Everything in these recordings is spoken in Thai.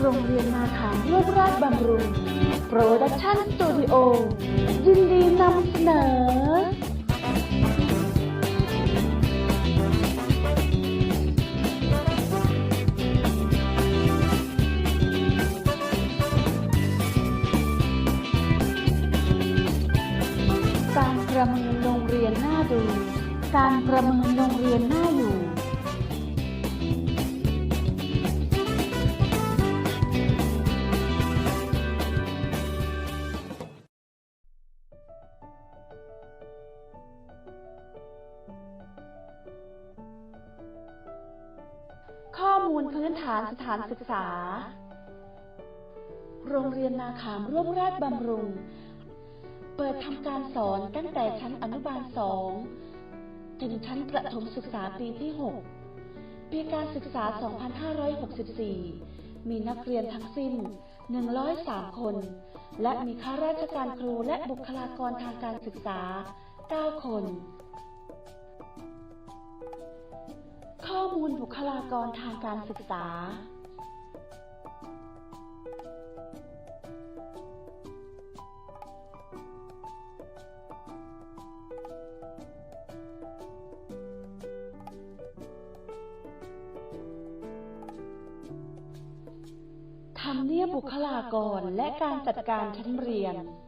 โรงเรียนนาขามร่วมราชบำรุง โปรดักชั่นสตูดิโอ ยินดีนำเสนอการประเมินโรงเรียนน่าดู การประเมินโรงเรียนน่าอยู่ ฐานสถานศึกษา โรงเรียนนาขามร่วมราชบำรุง เปิดทำการสอนตั้งแต่ชั้นอนุบาลสองถึงชั้นประถมศึกษาปีที่ 6 ปีการศึกษา 2564 มีนักเรียนทั้งสิ้น 103 คน และมีข้าราชการครูและบุคลากรทางการศึกษา 9 คน ลบุคลากรทางการศึกษา ทำเนียบบุคลากรและการจัดการชั้นเรียนน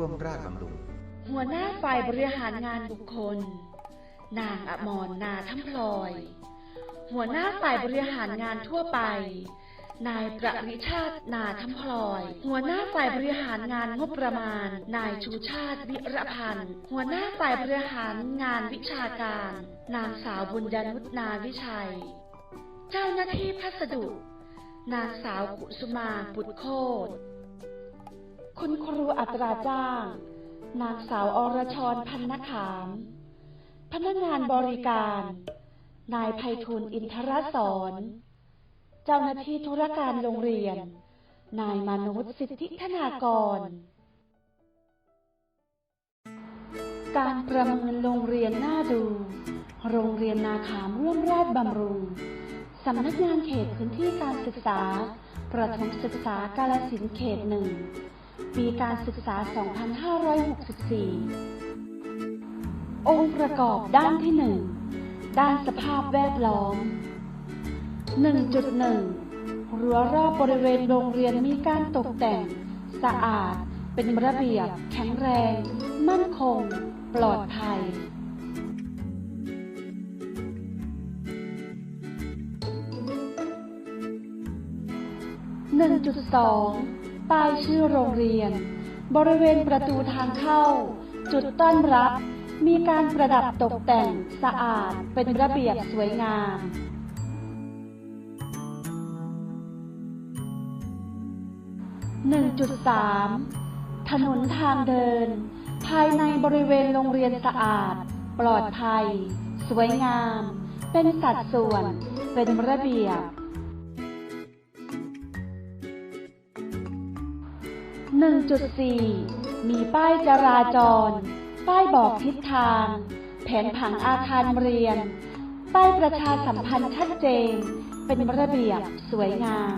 ร่วมราชบำรุง หัวหน้าฝ่ายบริหารงานบุคคล นางอมรนาทัมพลอย หัวหน้าฝ่ายบริหารงานทั่วไป นายประริชาตินาทัมพลอย หัวหน้าฝ่ายบริหารงานงบประมาณ นายชูชาติวิระพันธ์ หัวหน้าฝ่ายบริหารงานวิชาการ นางสาวบุญญนุษนาวิชัย เจ้าหน้าที่พัสดุ นางสาวกุสุมาบุตรโคตร คุณครูอัตราจ้าง นางสาวอรชรพันนขาม พนักงานบริการ นายไพฑูรย์อินทรสอนเจ้าหน้าที่ธุรการโรงเรียน นายมนุษย์สิทธิธนากร การประเมินโรงเรียนน่าดู โรงเรียนนาขามร่วมราชบำรุงสำนักงานเขตพื้นที่การศึกษา ประถมศึกษากาลสินเขตหนึ่ง ปีการศึกษา 2564 องค์ประกอบด้านที่ 1 ด้านสภาพแวดล้อม 1.1 รั้วรอบบริเวณโรงเรียนมีการตกแต่ง สะอาด เป็นระเบียบ แข็งแรง มั่นคง ปลอดภัย1.2 ป้ายชื่อโรงเรียน บริเวณประตูทางเข้า จุดต้อนรับ มีการประดับตกแต่งสะอาดเป็นระเบียบสวยงาม1.3 ถนนทางเดิน ภายในบริเวณโรงเรียนสะอาด ปลอดภัย สวยงาม เป็นสัดส่วน เป็นระเบียบ 1.4 มีป้ายจราจร ป้ายบอกทิศทาง แผนผังอาคารเรียน ป้ายประชาสัมพันธ์ชัดเจน เป็นระเบียบสวยงาม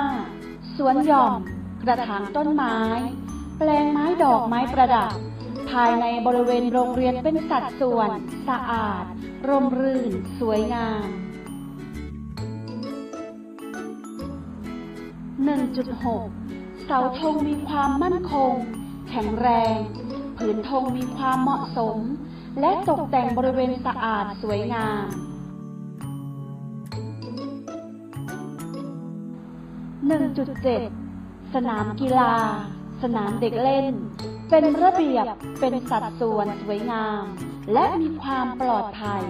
1.5 สวนหย่อม กระถางต้นไม้ แปลงไม้ดอกไม้ประดับ ภายในบริเวณโรงเรียนเป็นสัดส่วน สะอาด ร่มรื่น สวยงาม 1.6 เสาธงมีความมั่นคง แข็งแรง ผืนธงมีความเหมาะสม และตกแต่งบริเวณสะอาดสวยงาม 1.7 สนามกีฬา สนามเด็กเล่น เป็นระเบียบ เป็นสัดส่วนสวยงาม และมีความปลอดภัย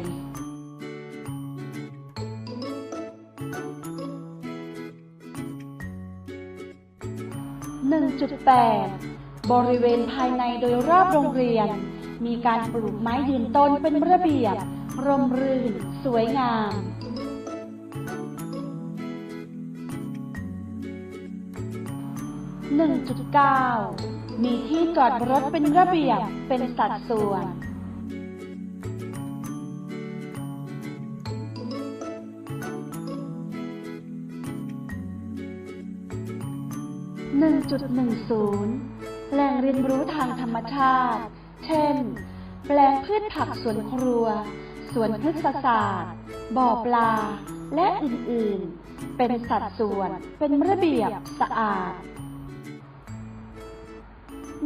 1.8 บริเวณภายในโดยรอบโรงเรียน มีการปลูกไม้ยืนต้นเป็นระเบียบ ร่มรื่น สวยงาม1.9 มีที่จอดรถเป็นระเบียบ เป็นสัดส่วน 1.10 แหล่งเรียนรู้ทางธรรมชาติ เช่น แปลงพืชผักสวนครัว สวนพฤกษศาสตร์ บ่อปลา และอื่น ๆ เป็นสัดส่วน เป็นระเบียบสะอาด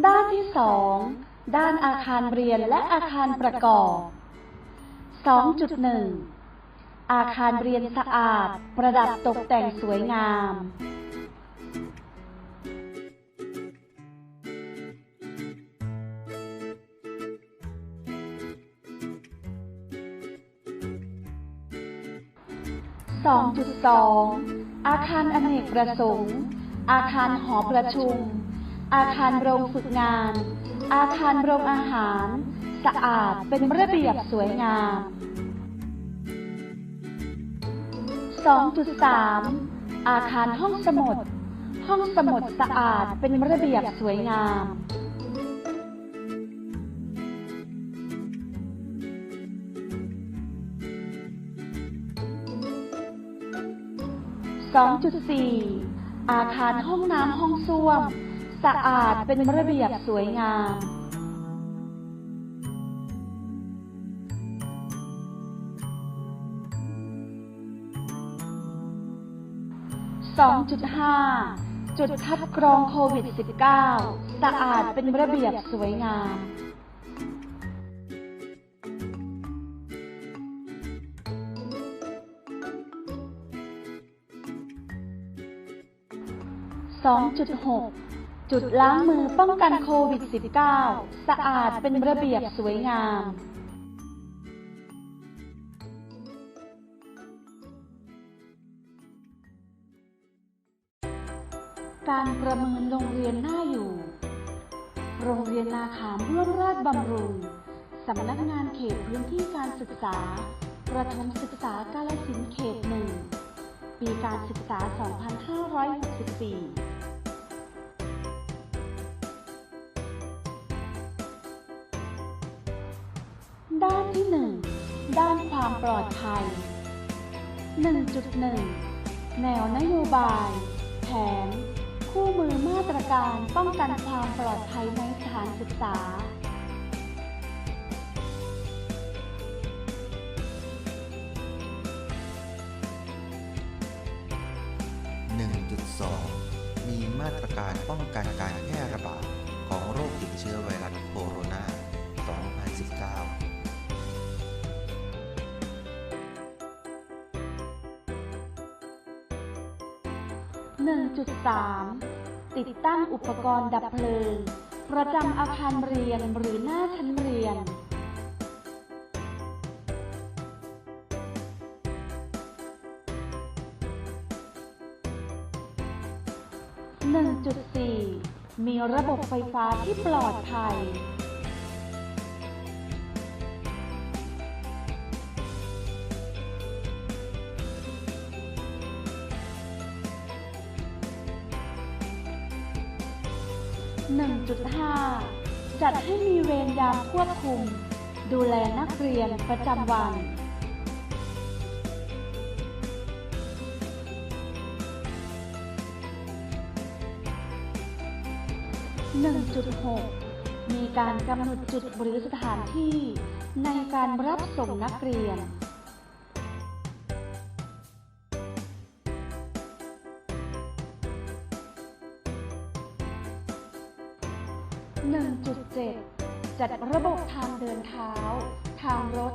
ด้านที่สองด้านอาคารเรียนและอาคารประกอบ 2.1 อาคารเรียนสะอาด ประดับตกแต่งสวยงาม 2.2 อาคารอเนกประสงค์ อาคารหอประชุม อาคารโรงฝึกงาน อาคารโรงอาหาร สะอาดเป็นระเบียบสวยงาม 2.3 อาคารห้องสมุด ห้องสมุดสะอาดเป็นระเบียบสวยงาม 2.4 อาคารห้องน้ำห้องส้วม สะอาดเป็นระเบียบสวยงาม 2.5 จุดคัดกรองโควิด -19 สะอาดเป็นระเบียบสวยงาม 2.6 จุดล้างมือป้องกันโควิด -19 สะอาดเป็นระเบียบสวยงาม การประเมินโรงเรียนหน่าอยู่ โรงเรียนนาขามร่วมราชบำรุง สำนักงานเขตพื้นที่การศึกษา ประถมศึกษากาลสินเขตหนึ่งปีการศึกษา 2564 ด้านที่ 1 ด้านความปลอดภัย 1.1 แนวนโยบาย แผน คู่มือมาตรการป้องกันความปลอดภัยในสถานศึกษา 1.2 มีมาตรการป้องกันการแพร่ระบาดของโรคติดเชื้อไว 1.3 ติดตั้งอุปกรณ์ดับเพลิง ประจำอาคารเรียนหรือหน้าชั้นเรียน 1.4 มีระบบไฟฟ้าที่ปลอดภัย 1.5 จัดให้มีเวรยามควบคุม ดูแลนักเรียนประจำวัน 1.6 มีการกำหนดจุดหรือสถานที่ในการรับส่งนักเรียน จัดระบบทางเดินเท้า ทางรถ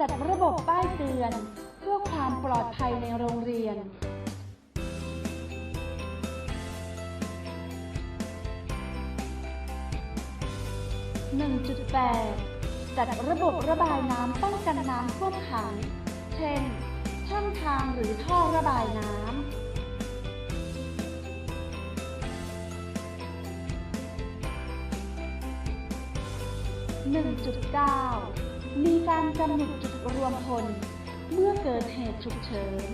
จัดระบบป้ายเตือน เพื่อความปลอดภัยในโรงเรียน 1.8 จัดระบบระบายน้ำป้องกันน้ำท่วมขัง เช่น ช่องทางหรือท่อระบายน้ำ 1.9 มีการกำหนดจุดรวมพล เมื่อเกิดเหตุฉุกเฉิน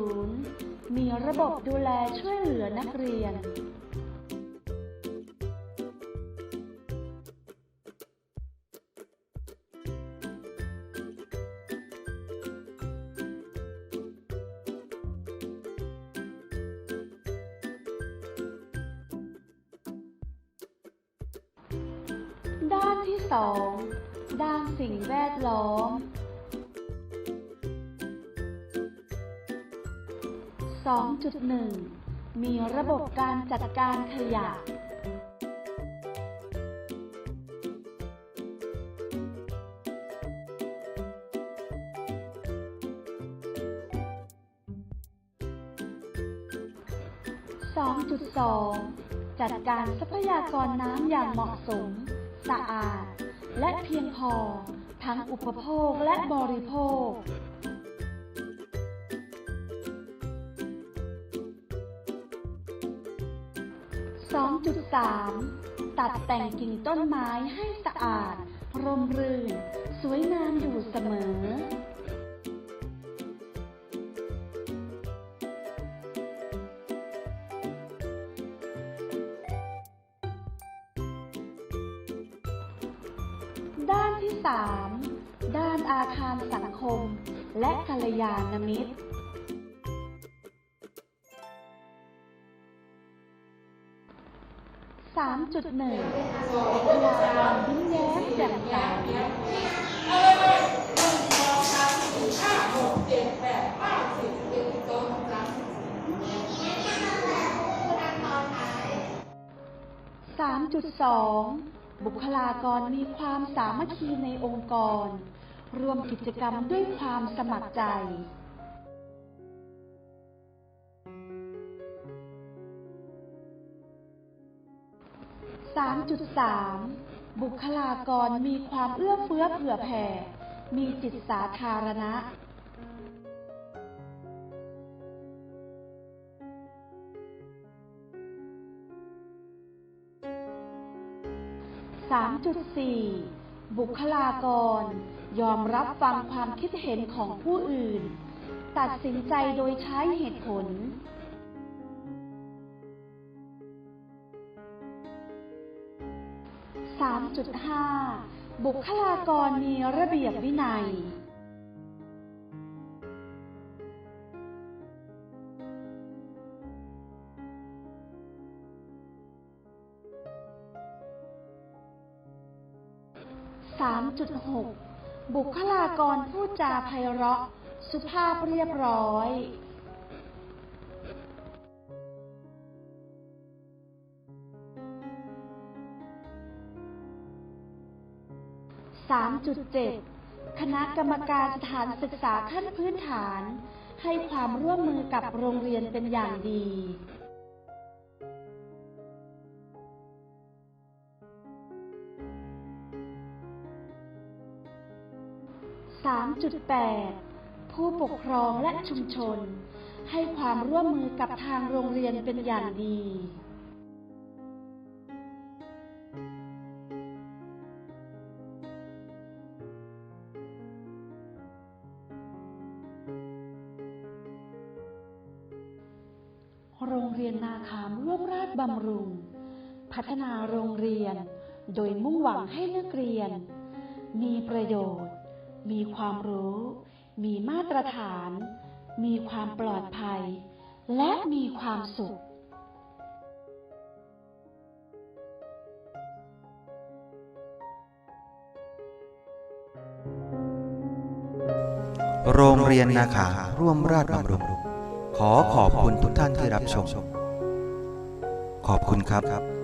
1.10 มีระบบดูแลช่วยเหลือนักเรียน ด้านที่2ด้านสิ่งแวดล้อม 2.1 มีระบบการจัดการขยะ 2.2 จัดการทรัพยากรน้ำอย่างเหมาะสม สะอาด และเพียงพอ ทั้งอุปโภคและบริโภค 2.3 ตัดแต่งกิ่งต้นไม้ให้สะอาด ร่มรื่น สวยงามอยู่เสมอ ด้านที่ 3 ด้านอาคารสังคม และกัลยาณมิตร 3.1บุคลากรยิ้มแย้มแจ่มใส3.2 บุคลากรมีความสามัคคีในองค์กรรวมกิจกรรมด้วยความสมัครใจ 3.3 บุคลากรมีความเอื้อเฟื้อเผื่อแผ่ มีจิตสาธารณะ 3.4 บุคลากร ยอมรับฟังความคิดเห็นของผู้อื่น ตัดสินใจโดยใช้เหตุผล 3.5 บุคลากรมีระเบียบวินัย 3.6 บุคลากรพูดจาไพเราะ สุภาพเรียบร้อย 3.7 คณะกรรมการสถานศึกษาขั้นพื้นฐาน ให้ความร่วมมือกับโรงเรียนเป็นอย่างดี 3.8 ผู้ปกครองและชุมชน ให้ความร่วมมือกับทางโรงเรียนเป็นอย่างดี โรงเรียนนาคามร่วมราชบำรุง พัฒนาโรงเรียน โดยมุ่งหวังให้นักเรียน มีประโยชน์ มีความรู้ มีมาตรฐาน มีความปลอดภัย และมีความสุข โรงเรียนนาขาร่วมราชบำรุงขอขอบคุณทุกท่านที่รับชม ขอบคุณครับ